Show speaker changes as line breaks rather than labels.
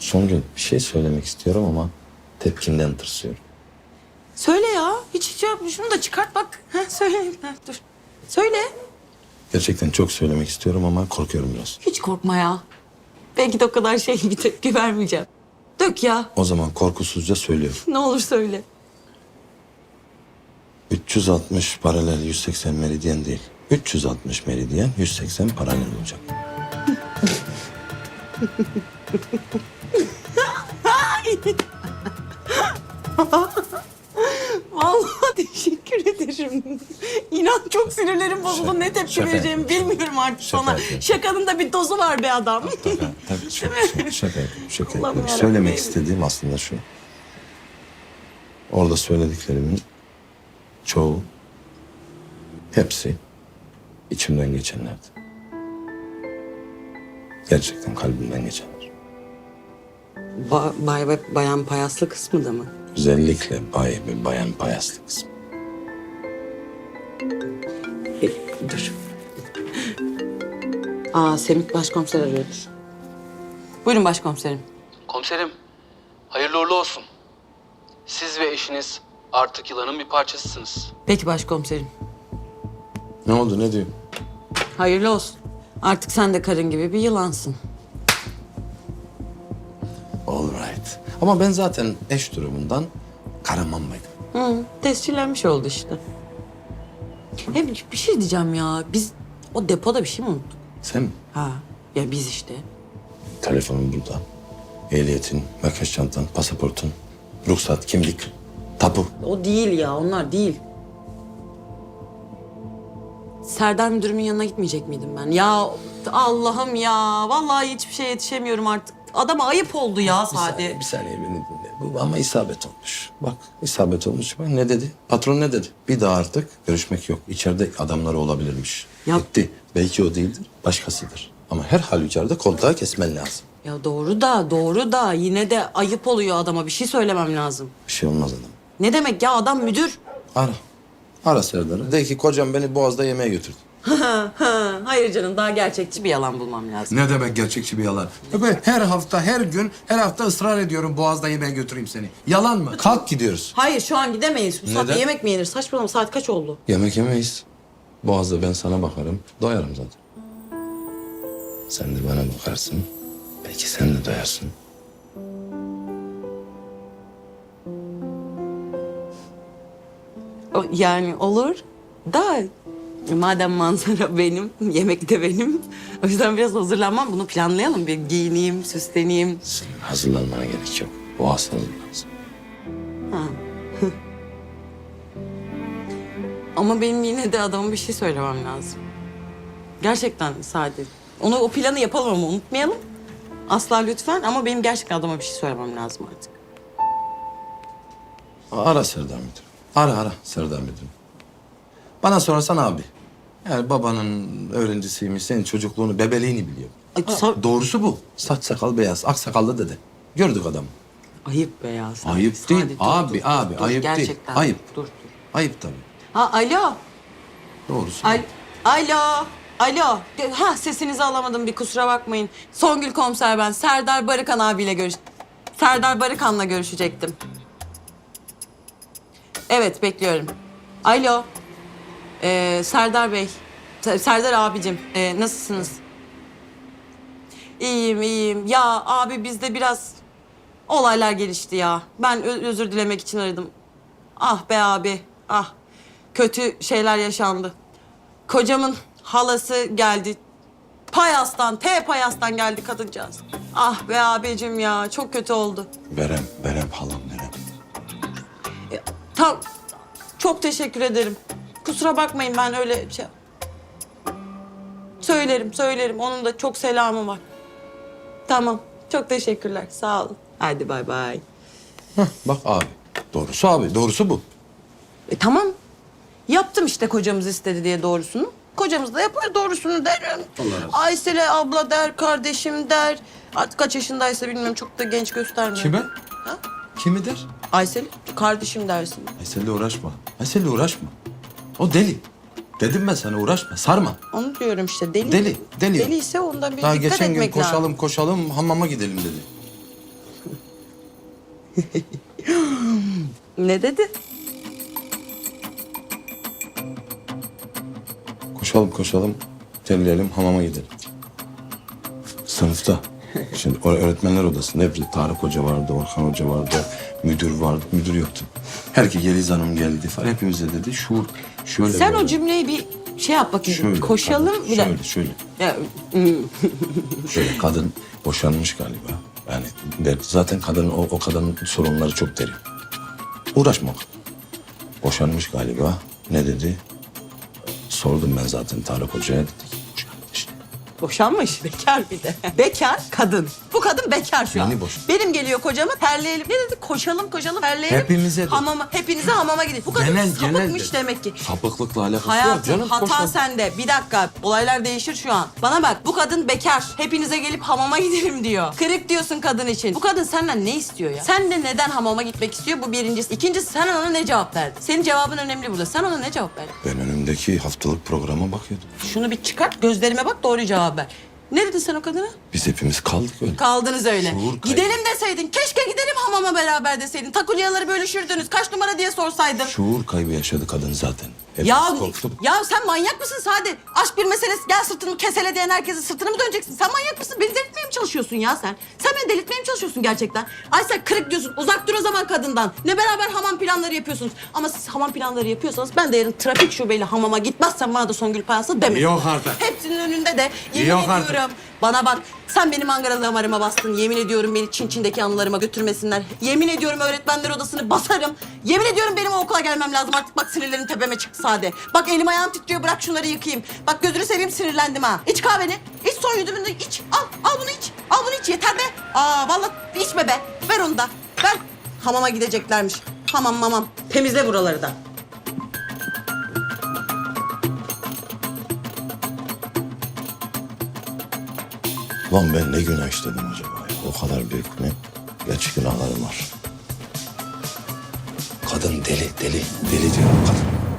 Songül bir şey söylemek istiyorum ama tepkinden tırsıyorum.
Söyle ya. Hiç hiç yapma. Şunu da çıkart bak. Ha, söyle. Dur. Söyle.
Gerçekten çok söylemek istiyorum ama korkuyorum biraz.
Hiç korkma ya. Belki de o kadar şey bir tepki vermeyeceğim. Dök ya.
O zaman korkusuzca söylüyorum.
Ne olur söyle.
360 paralel 180 meridyen değil. 360 meridyen 180 paralel olacak.
Vallahi teşekkür ederim. İnan çok sinirlerim bozuldu. Ne tepki
şaka
vereceğimi bilmiyorum artık
Şaka
sana.
yapıyorum.
Şakanın da bir dozu var be adam.
Tabii, tabii. Şaka, şaka, şaka yapıyorum, şaka
Allah'ım
yapıyorum.
yarabbim.
Söylemek istediğim aslında şu. Orada söylediklerimin çoğu, hepsi içimden geçenlerdi. Gerçekten kalbimden geçenler.
Ba- bay ve bayan payaslı kısmı da mı?
Özellikle bay ve bayan payaslı kısmı.
E, dur. Aa Semih başkomiser arıyordur. Buyurun başkomiserim.
Komiserim, hayırlı uğurlu olsun. Siz ve eşiniz artık yılanın bir parçasısınız.
Peki başkomiserim.
Ne oldu ne diyor?
Hayırlı olsun. Artık sen de karın gibi bir yılansın.
All right. Ama ben zaten eş durumundan Karaman'maydım.
Hı, tescillenmiş oldu işte. Hem bir şey diyeceğim ya. Biz o depoda bir şey mi unuttuk?
Sen mi?
Ha. Ya biz işte.
Telefonun burada. Ehliyetin, makyaj çantan, pasaportun, ruhsat, kimlik, tapu.
O değil ya. Onlar değil. Serdar müdürümün yanına gitmeyecek miydim ben? Ya Allah'ım ya. Vallahi hiçbir şeye yetişemiyorum artık. Adama ayıp oldu ya
Bir saniye,
Sade.
bir saniye beni dinle. Bu ama isabet olmuş. Bak isabet olmuş. Bak ne dedi? Patron ne dedi? Bir daha artık görüşmek yok. İçeride adamları olabilirmiş.
Ya-
Bitti. Belki o değildir, başkasıdır. Ama her halükarda koltuğa kesmen lazım.
Ya doğru da doğru da yine de ayıp oluyor adama. Bir şey söylemem lazım.
Bir şey olmaz adam.
Ne demek ya adam müdür.
Ara. Ara Serdar'ı. De ki kocam beni Boğaz'da yemeğe götürdü.
Hayır canım daha gerçekçi bir yalan bulmam lazım.
Ne demek gerçekçi bir yalan? Ya böyle her hafta, her gün, her hafta ısrar ediyorum Boğaz'da yemeğe götüreyim seni. Yalan mı?
Kalk gidiyoruz.
Hayır şu an gidemeyiz. Bu saatte
Neden?
yemek mi yenir? Saçmalama saat kaç oldu?
Yemek yemeyiz. Boğaz'da ben sana bakarım. Doyarım zaten. Sen de bana bakarsın. Belki sen de doyarsın.
O- Yani olur da madem manzara benim, yemek de benim. O yüzden biraz hazırlanmam. Bunu planlayalım. Bir giyineyim, süsleneyim.
Hazırlanmana gerek yok. Boğaz hazırlansın.
Ama benim yine de adama bir şey söylemem lazım. Gerçekten Sadi. Onu o planı yapalım ama unutmayalım. Asla lütfen ama benim gerçekten adama bir şey söylemem lazım artık.
Ara Serdar Müdür. Ara ara Serdar Müdür. Bana sorarsan abi. Yani babanın öğrencisiymiş, senin çocukluğunu, bebeliğini biliyor.
Ay, sa-
Doğrusu bu. Saç sakal beyaz, ak sakallı dede. Gördük adamı.
ayıp be ya. Sadi.
Ayıp
Sadi,
değil.
dur,
Abi,
dur,
abi,
dur,
ayıp değil.
gerçekten.
Ayıp.
Dur, dur.
Ayıp tabii.
Ha alo.
Doğrusu.
Al alo. Alo. Ha sesinizi alamadım bir kusura bakmayın. Songül komiser ben. Serdar Barıkan abiyle görüş... Serdar Barıkan'la görüşecektim. Evet bekliyorum. Alo. Ee, Serdar Bey. Se- Serdar abicim. ee, nasılsınız? İyiyim iyiyim. Ya abi bizde biraz olaylar gelişti ya. Ben ö- özür dilemek için aradım. Ah be abi. Ah. Kötü şeyler yaşandı. Kocamın halası geldi. Payas'tan, T Payas'tan geldi kadıncağız. Ah be abicim ya çok kötü oldu.
Berem, Berem halam Berem.
Tam çok teşekkür ederim. Kusura bakmayın ben öyle şey... Söylerim, söylerim. Onun da çok selamı var. Tamam. Çok teşekkürler. Sağ olun. Hadi bay bay.
Bak abi. Doğrusu abi, doğrusu bu.
E, tamam. Yaptım işte kocamız istedi diye doğrusunu. Kocamız da yapar doğrusunu der. Aysel'e abla der, kardeşim der. Artık kaç yaşındaysa bilmiyorum çok da genç göstermiyor.
Kime?
Ha?
Kimi der?
Aysel kardeşim dersin.
Aysel'le uğraşma. Aysel'le uğraşma. O deli. Dedim ben sana uğraşma, sarma.
Onu diyorum işte deli.
Deli, deli.
Deli ise ondan bir
Daha
dikkat
geçen gün
etmek
koşalım
lazım.
koşalım hamama gidelim dedi.
ne dedi?
Koşalım koşalım. Terleyelim hamama gidelim. Sınıfta. Şimdi öğretmenler odasında hep Tarık Hoca vardı, Orhan Hoca vardı, müdür vardı, müdür yoktu. Herkes Yeliz Hanım geldi falan. Hepimize dedi şu şöyle
Sen
böyle.
o cümleyi bir şey yap bakayım.
Şöyle,
Koşalım.
kadın,
dakika.
Şöyle şöyle.
Ya,
Şöyle kadın boşanmış galiba. Yani zaten kadının o, o kadının sorunları çok derin. Uğraşma. Boşanmış galiba. Ne dedi? Sordum ben zaten Tarık Hoca'ya. Dedi. Boşanmış.
Bekar bir de. Bekar kadın. Bu kadın bekar şu an.
Boş.
Benim geliyor kocama terleyelim. Ne dedi? Koşalım koşalım terleyelim.
Hepimize de.
Hamama, hepinize hamama gidin. Bu kadın
Genel,
sapıkmış
de.
demek ki.
Sapıklıkla alakası yok
Hayatım
canım.
hata sende. Bir dakika olaylar değişir şu an. Bana bak bu kadın bekar. Hepinize gelip hamama gidelim diyor. Kırık diyorsun kadın için. Bu kadın senden ne istiyor ya? Sen de neden hamama gitmek istiyor? Bu birincisi. İkincisi sen ona ne cevap verdin? Senin cevabın önemli burada. Sen ona ne cevap verdin?
Ben önümdeki haftalık programa bakıyordum.
Şunu bir çıkart gözlerime bak doğru cevap ver. Ne dedin sen o kadına?
Biz hepimiz kaldık öyle.
Kaldınız öyle.
Şuur kaybı.
Gidelim deseydin. Keşke gidelim hamama beraber deseydin. Takulyaları bölüşürdünüz. Kaç numara diye sorsaydın.
Şuur kaybı yaşadı kadın zaten. Hepimiz
Ya,
korktuk.
ya sen manyak mısın Sade? Aşk bir meselesi. Gel sırtını kesele diyen herkese sırtını mı döneceksin? Sen manyak mısın? Beni delirtmeye mi çalışıyorsun ya sen? Sen beni delirtmeye mi çalışıyorsun gerçekten? Ay sen kırık diyorsun. Uzak dur o zaman kadından. Ne beraber hamam planları yapıyorsunuz. Ama siz hamam planları yapıyorsanız ben de yarın trafik şubeyle hamama gitmezsem bana da Songül Payas'a demesin.
Yok artık.
Hepsinin önünde de yemin
Yok
ediyorum.
artık.
Bana bak sen benim Ankara damarıma bastın. Yemin ediyorum beni Çin Çin'deki anılarıma götürmesinler. Yemin ediyorum öğretmenler odasını basarım. Yemin ediyorum benim okula gelmem lazım. Artık bak sinirlerim tepeme çıktı Sade. Bak elim ayağım titriyor bırak şunları yıkayayım. Bak gözünü seveyim sinirlendim ha. İç kahveni. İç son yudumunu iç. Al al bunu iç. Al bunu iç yeter be. Aa vallahi içme be. Ver onu da. Ver. Hamama gideceklermiş. Hamam mamam. Temizle buraları da.
Lan ben ne günah işledim acaba ya? O kadar büyük ne? Gerçek günahlarım var. Kadın deli, deli, deli diyorum kadın.